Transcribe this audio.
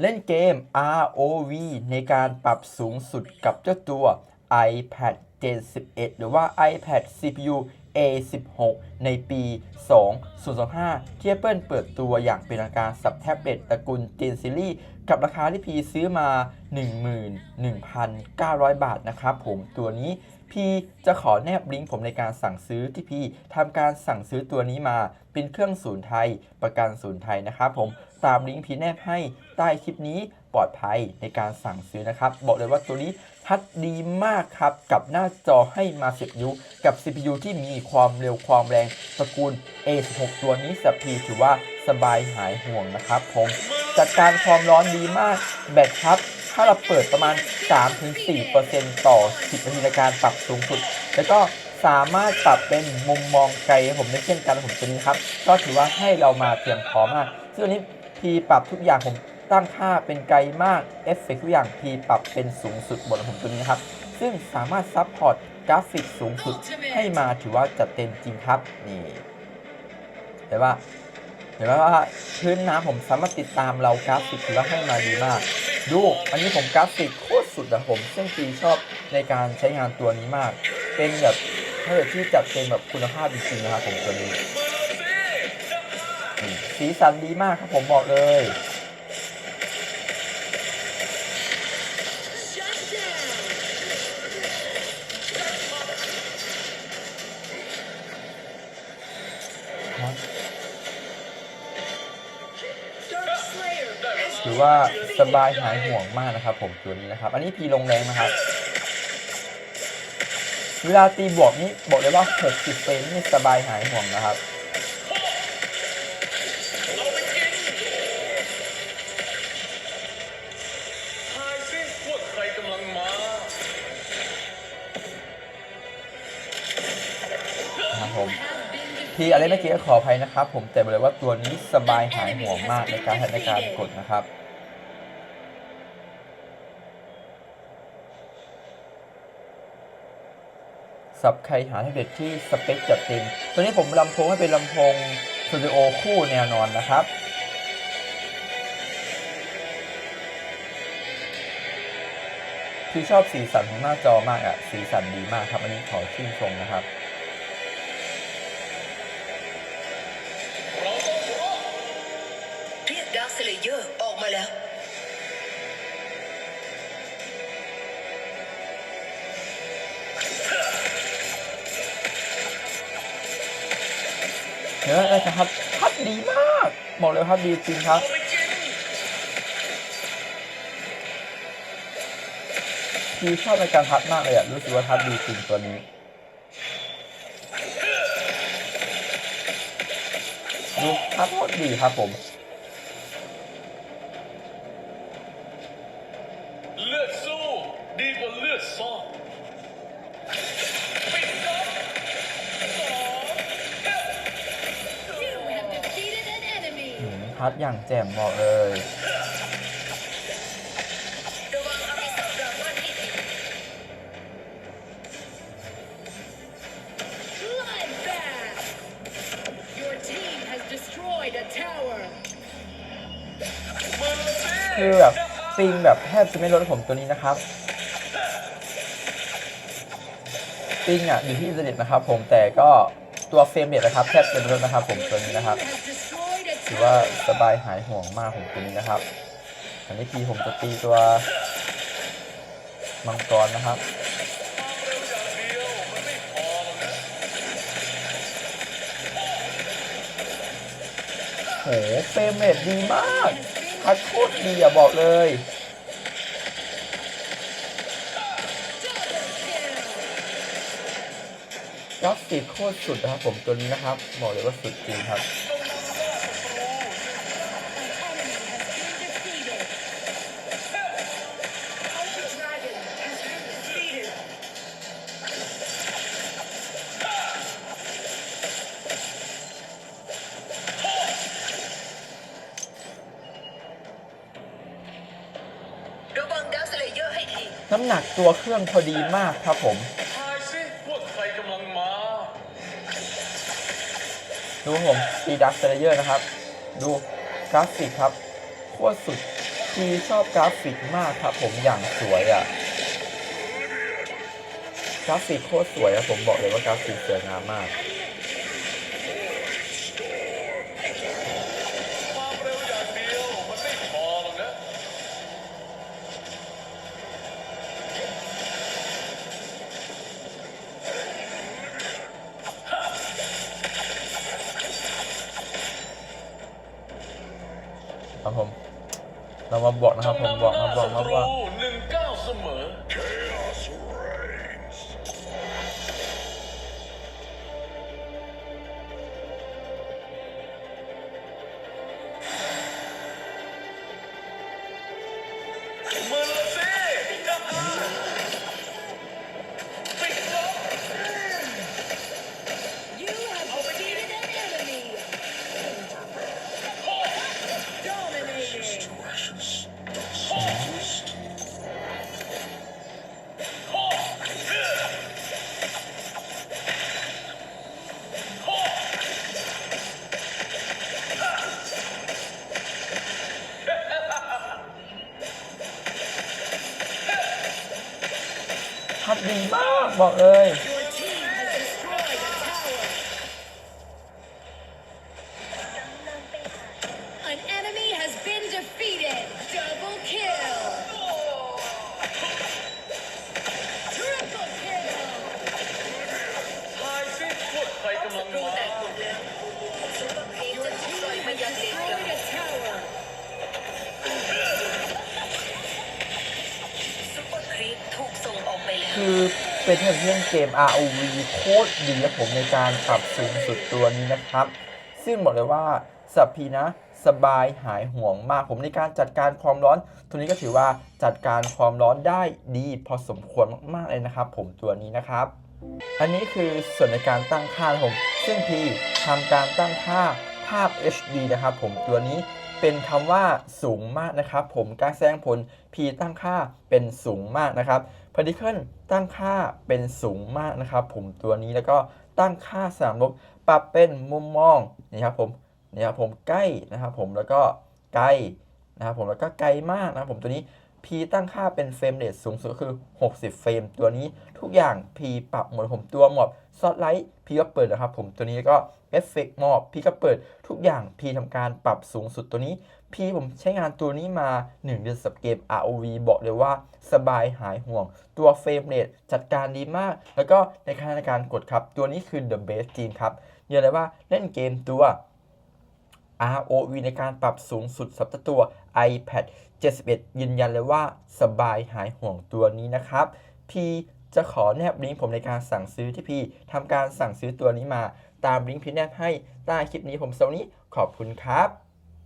เล่นเกม ROV ในการปรับสูงสุดกับเจ้าตัว iPad Gen 11 หรือว่า iPad CPU A16 ในปี 2025 ที่ Apple เปิดตัวอย่างเป็นทางการสับแท็บเล็ตตระกูล Gen Series กับราคาที่พีซื้อมา 11,900 บาทนะครับผมตัวนี้พีจะขอแนบลิงก์ผมในการสั่งซื้อที่พีทำการสั่งซื้อตัวนี้มาเป็นเครื่องศูนย์ไทยประกันศูนย์ไทยนะครับผม ตามลิงก์พีแนบให้ใต้คลิปนี้ปลอดภัยในการสั่งซื้อนะครับ บอกเลยว่าตัวนี้ทัดดีมากครับ กับหน้าจอให้มาเสียบยุกับ CPU ที่มีความเร็วความแรงตระกูล A16 ตัวนี้สับพีถือว่าสบายหายห่วงนะครับผมจัดการความร้อนดีมาก แบตครับ ถ้าเราเปิดประมาณ 3-4%ต่อ 10นาทีในการปรับสูงสุด แล้วก็สามารถปรับเป็นมุมมองไกลผมได้เช่นกันผมตัวนี้ครับ ก็ถือว่าให้เรามาเพียงพอมาก ซึ่งอันนี้ พีปรับทุกอย่างผมตั้งค่าเป็นไกลมากเอฟเฟกทุกอย่างพีปรับเป็นสูงสุดบนของผมตัวนี้นะครับซึ่งสามารถซับพอร์ตกราฟิกสูงสุดให้มาถือว่าจัดเต็มจริงครับนี่แต่ว่าเห็นไหมว่าพื้นน้ำผมสามารถติดตามเรากราฟิกถือว่าให้มาดีมาก ดูอันนี้ผมกราฟิกโคตรสุดอะผม ซึ่งปีชอบในการใช้งานตัวนี้มาก เป็นแบบถ้าเกิดที่จัดเป็นแบบคุณภาพจริงๆนะครับผมตัวนี้ สีสันดีมากครับผมบอกเลย ถือว่าสบายหายห่วงมากนะครับ ผมตัวนี้นะครับ อันนี้พีลงแรงนะครับเวลาตีบวกนี่บอกเลยว่า 60เฟรมนี่สบายหายห่วงนะครับ ผมทีอะไรเมื่อกี้ก็ขออภัยนะครับ ผมแต่บอกเลยว่าตัวนี้สบายหายห่วงมากในการในการกดนะครับสับใครหาให้เด็ดที่สเปคจัดเต็ม ตัวนี้ผมลำโพงให้เป็นลำโพงสตูดิโอคู่แนวนอนนะครับ ที่ชอบสีสันของหน้าจอมากอะสีสันดีมากครับ อันนี้ขอชื่นชมนะครับ นื้ออะไรนะครับพัพดีมากบอกเลยภาพดีจริงครับคือชอบในการพัดมากเลยอะรู้สึกว่าพัดดีจริงตัวนี้ดูพัดโคตรดีครับผม พัดอย่างแจ่มบอกเลยระวังอภิสัตดราก้อนที่ติด Bloodbath. Your team has destroyed a tower. คือแบบปิงแบบแทบจะไม่ลดผมตัวนี้นะครับปิงอะอยู่ที่อินเทอร์เน็ตนะครับผมแต่ก็ตัวเฟรมเรทนะครับแทบจะไม่ลดนะครับผมตัวนี้นะครับ ถือว่าสบายหายห่วงมากผมตัวนี้นะครับ อันนี้ทีผมจะตีตัวมังกรนะครับเร็วอย่างเดียวมันไม่พอหรอกนะโหเฟรมเรทดีมากพัดโคตรดีอะบอกเลยกราฟิกโคตรสุดนะครับผมตัวนี้นะครับ บอกเลยว่าสุดจริงครับ น้ำหนักตัวเครื่องพอดีมากครับผม ดูผมตีดักเซเลเยอร์นะครับ ดูกราฟิกครับโคตรสุดพีชอบกราฟิกมากครับผมอย่างสวยอะ่ะกราฟิกโคตรสวยอะผมบอกเลยว่ากราฟิกสวยงามมาก ครับผม เรามาบอกนะครับผมบอกมาบอกมาบอกหนึ่งเก้าเสมอมือ ทัดดีมากบอกเลย คือเป็นเพื่อนเกม ROV โคตรดีและผมในการปรับสูงสุดตัวนี้นะครับ ซึ่งบอกเลยว่าสัพพีนะสบายหายห่วงมากผมในการจัดการความร้อน ตัวนี้ก็ถือว่าจัดการความร้อนได้ดีพอสมควรมากๆเลยนะครับ ผมตัวนี้นะครับ อันนี้คือส่วนในการตั้งค่าผมซึ่งพีทำการตั้งค่าภาพ HD นะครับ ผมตัวนี้ เป็นคำว่าสูงมากนะครับ ผมการแสดงผล P ตั้งค่าเป็นสูงมากนะครับ Particle ตั้งค่าเป็นสูงมากนะครับ ผมตัวนี้แล้วก็ตั้งค่าสามลบปรับเป็นมุมมองนี่ครับผมนี่ครับผมใกล้นะครับ ผมแล้วก็ไกลนะครับผมแล้วก็ไกลมากนะครับผมตัวนี้ P ตั้งค่าเป็นเฟรมเรทสูงสุดคือ 60 เฟรม ตัวนี้ทุกอย่าง P ปรับหมดผมตัวหมดซอดไลท์ P ก็เปิดนะครับผมตัวนี้ก็เอฟเฟกต์มอบ P ก็เปิดทุกอย่าง P ทำการปรับสูงสุดตัวนี้ P ผมใช้งานตัวนี้มา 1 เดือนสับเกม ROV บอกเลยว่าสบายหายห่วง ตัวเฟรมเรทจัดการดีมาก แล้วก็ในขณะการกดครับ ตัวนี้คือ the best จริงครับเรียกเลยว่าเล่นเกมตัว ROV ในการปรับสูงสุดสับตัว iPad 71 ยืนยันเลยว่าสบายหายห่วงตัวนี้นะครับพี่จะขอแนบลิงก์ผมในการสั่งซื้อที่พี่ทำการสั่งซื้อตัวนี้มา ตามลิงก์พี่แนบให้ใต้คลิปนี้ผมเซลนี้ขอบคุณครับ